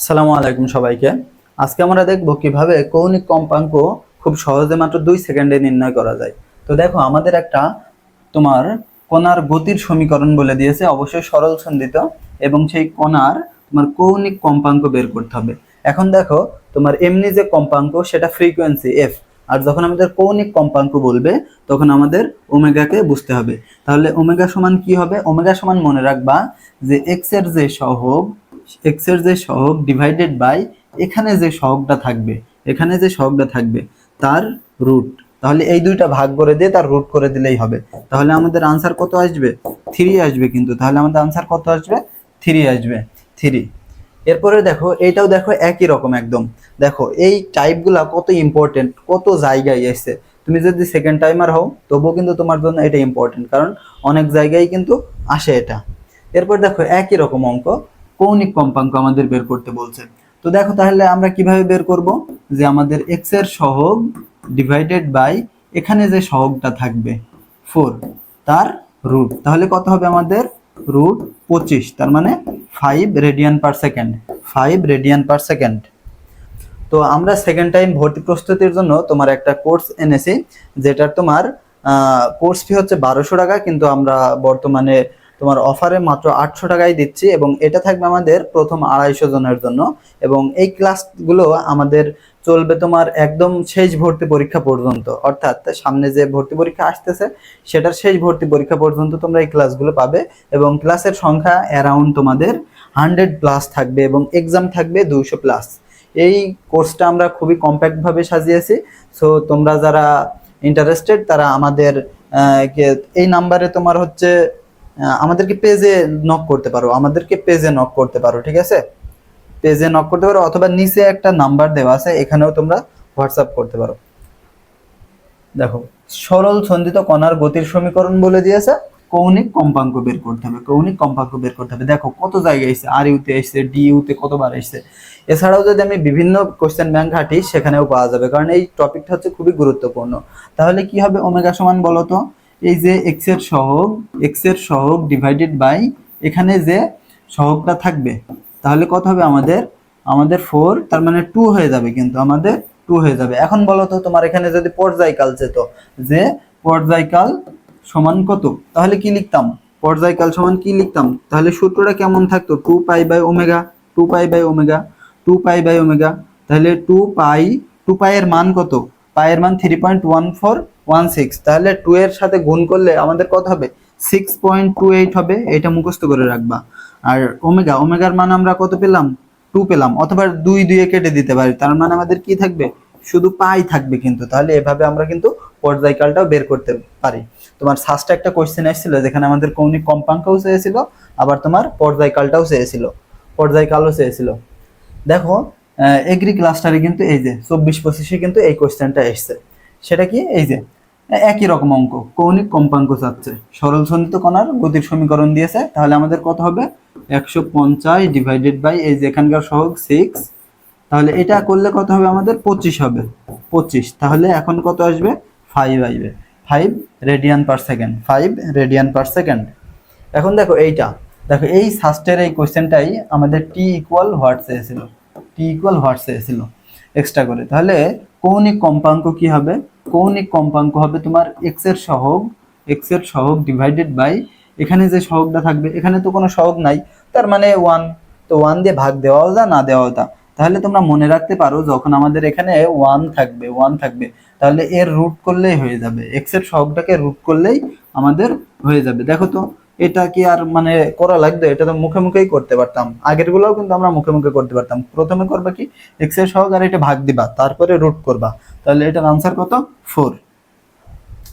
আসসালামু আলাইকুম সবাইকে। আজকে আমরা দেখব কীভাবে কৌণিক কম্পাঙ্ক খুব সহজে মাত্র দুই সেকেন্ডে নির্ণয় করা যায়। তো দেখো, আমাদের একটা তোমার কণার গতির সমীকরণ বলে দিয়েছে, অবশ্যই সরল সন্ধিত, এবং সেই কণার তোমার কৌণিক কম্পাঙ্ক বের করতে হবে। এখন দেখো, তোমার এমনি যে কম্পাঙ্ক, সেটা ফ্রিকোয়েন্সি এফ আর যখন আমাদের কৌণিক কম্পাঙ্ক বলবে, তখন আমাদের ওমেগাকে বুঝতে হবে। তাহলে ওমেগা সমান কি হবে? ওমেগা সমান মনে রাখবা যে এক্সের যে সহগ এক্সের যে সহগ ডিভাইডেড বাই এখানে যে সহগটা থাকবে, এখানে যে সহগটা থাকবে, তার রুট তাহলে এই দুইটা ভাগ করে দিয়ে তার রুট করে দিলেই হবে। তাহলে আমাদের আনসার কত আসবে? থ্রি আসবে কিন্তু। তাহলে আমাদের আনসার কত আসবে? থ্রি আসবে। থ্রি এরপরে দেখো এইটাও দেখো একই রকম একদম। দেখো, এই টাইপগুলা কত ইম্পর্টেন্ট কত জায়গায় এসছে। তুমি যদি সেকেন্ড টাইমার হও, তবুও কিন্তু তোমার জন্য এটা ইম্পর্টেন্ট কারণ অনেক জায়গায় কিন্তু আসে এটা। এরপর দেখো, একই রকম অঙ্ক। কৌণিক কম্পাঙ্ক আমাদের বের করতে বলছে। তো দেখো তাহলে আমরা কীভাবে বের করব? যে আমাদের এক্সের সহগ ডিভাইডেড বাই এখানে যে সহগটা থাকবে ফোর তার রুট তাহলে কত হবে আমাদের? রুট পঁচিশ, তার মানে five radian per second five radian per second তো আমরা সেকেন্ড টাইম ভর্তি প্রস্তুতির জন্য তোমার একটা কোর্স এনেছি, যেটার তোমার কোর্স ফি হচ্ছে বারোশো টাকা, কিন্তু আমরা বর্তমানে তোমার অফারে মাত্র আটশো টাকায় দিচ্ছি এবং এটা থাকবে আমাদের প্রথম আড়াইশো জনের জন্য এবং এই ক্লাসগুলো আমাদের চলবে তোমার একদম শেষ ভর্তি পরীক্ষা পর্যন্ত। অর্থাৎ সামনে যে ভর্তি পরীক্ষা আসতেছে, সেটার শেষ ভর্তি পরীক্ষা পর্যন্ত তোমরা এই ক্লাসগুলো পাবে এবং ক্লাসের সংখ্যা অ্যারাউন্ড তোমাদের হান্ড্রেড প্লাস থাকবে এবং এক্সাম থাকবে দুইশো প্লাস এই কোর্সটা আমরা খুবই কম্প্যাক্টভাবে সাজিয়েছি। সো তোমরা যারা ইন্টারেস্টেড তারা আমাদের এই নাম্বারে তোমার হচ্ছে আমাদেরকে পেজে নক করতে পারো, আমাদেরকে পেজে নক করতে পারো, ঠিক আছে? পেজে নক করতে পারো, অথবা নিচে একটা নাম্বার দেওয়া আছে, এখানেও তোমরা হোয়াটসঅ্যাপ করতে পারো। দেখো, সরল সন্ধিত কণার গতির সমীকরণ বলে দিয়েছে, কৌণিক কম্পাঙ্ক বের করতে হবে, কৌণিক কম্পাঙ্ক বের করতে হবে। দেখো, কত জায়গায় এসছে, আর ইউতে এসছে, ডি ইউতে কতবার এসছে। এছাড়াও যদি আমি বিভিন্ন কোশ্চেন ব্যাংক ঘাটি, সেখানেও পাওয়া যাবে, কারণ এই টপিকটা হচ্ছে খুবই গুরুত্বপূর্ণ। তাহলে কি হবে, ওমেগা সমান বলো তো? এই যে এক্সের সহগ এক্সের সহগ ডিভাইডেড বাই এখানে যে সহগটা থাকবে, তাহলে কত হবে আমাদের? আমাদের ফোর তার মানে টু হয়ে যাবে কিন্তু আমাদের টু হয়ে যাবে। এখন বলো তো তোমার এখানে যদি পর্যায়কাল যেত, যে পর্যায়কাল সমান কত? তাহলে কি লিখতাম? পর্যায়কাল সমান কি লিখতাম? তাহলে সূত্রটা কেমন থাকতো? Two pi by omega two pi by omega two pi by omega তাহলে টু পাই টু পাই এর মান কত? পায়ের মান three point one four one six তাহলে টু এর সাথে গুণ করলে আমাদের কত হবে? সিক্স পয়েন্ট টু এইট হবে, এটা মুখস্থ করে রাখবা। আর ওমেগা, ওমেগার মান আমরা কত পেলাম? টু পেলাম, অথবা দুই দুইয়ে কেটে দিতে পারি। তার মানে আমাদের কি থাকবে? শুধু পাই থাকবে কিন্তু। তাহলে এভাবে আমরা কিন্তু পর্যায়কালটাও বের করতে পারি। তোমার ফার্স্টে একটা কোশ্চেন এসেছিল, যেখানে আমাদের কৌণিক কম্পাঙ্কও চেয়েছিল, আবার তোমার পর্যায়কালটাও চেয়েছিল। পর্যায়কালও চেয়েছিল। দেখো এগ্রি ক্লাস্টারে কিন্তু এই যে চব্বিশ পঁচিশে কিন্তু এই কোয়েশ্চেনটা এসছে। সেটা কি? এই যে, একই রকম অঙ্ক, কৌণিক কম্পাঙ্ক চাচ্ছে সরল সন্ধিত কণার গতির সমীকরণ দিয়েছে, তাহলে আমাদের কত হবে? একশো পঞ্চাশ ডিভাইডেড বাই এই যে এখানকার সহগ সিক্স তাহলে এটা করলে কত হবে আমাদের? পঁচিশ হবে। পঁচিশ, তাহলে এখন কত আসবে? ফাইভ আসবে। Five radian per second five radian per second এখন দেখো এইটা, দেখো এই সাস্টের এই কোশ্চেনটাই আমাদের টি ইকুয়াল হোয়াটস এসেছিল টি ইকুয়াল হোয়াটস এসেছিল এক্সট্রা করে। তাহলে কৌণিক কম্পাঙ্ক কি হবে? কৌণিক কম্পাঙ্ক হবে তোমার এক্সের সহগ এক্সের সহগ ডিভাইডেড বাই এখানে যে সহগটা থাকবে, এখানে তো কোনো সহগ নাই, তার মানে ওয়ান তো ওয়ান দিয়ে ভাগ দেওয়াও যা, না দেওয়াও তা। তাহলে তোমরা মনে রাখতে পারো, যখন আমাদের এখানে ওয়ান থাকবে ওয়ান থাকবে, তাহলে এর রুট করলেই হয়ে যাবে এক্সের সহগটাকে রুট করলেই আমাদের হয়ে যাবে। দেখো তো এটা কি আর মানে করা লাগবে? এটা তো মুখে মুখেই করতে পারতাম। আগের গুলোও কিন্তু আমরা মুখে মুখে করতে পারতাম। প্রথমে করবা কি? এক্সের সহগ আর এটা ভাগ দিবা, তারপরে রুট করবা। তাহলে এটার আনসার কত? ফোর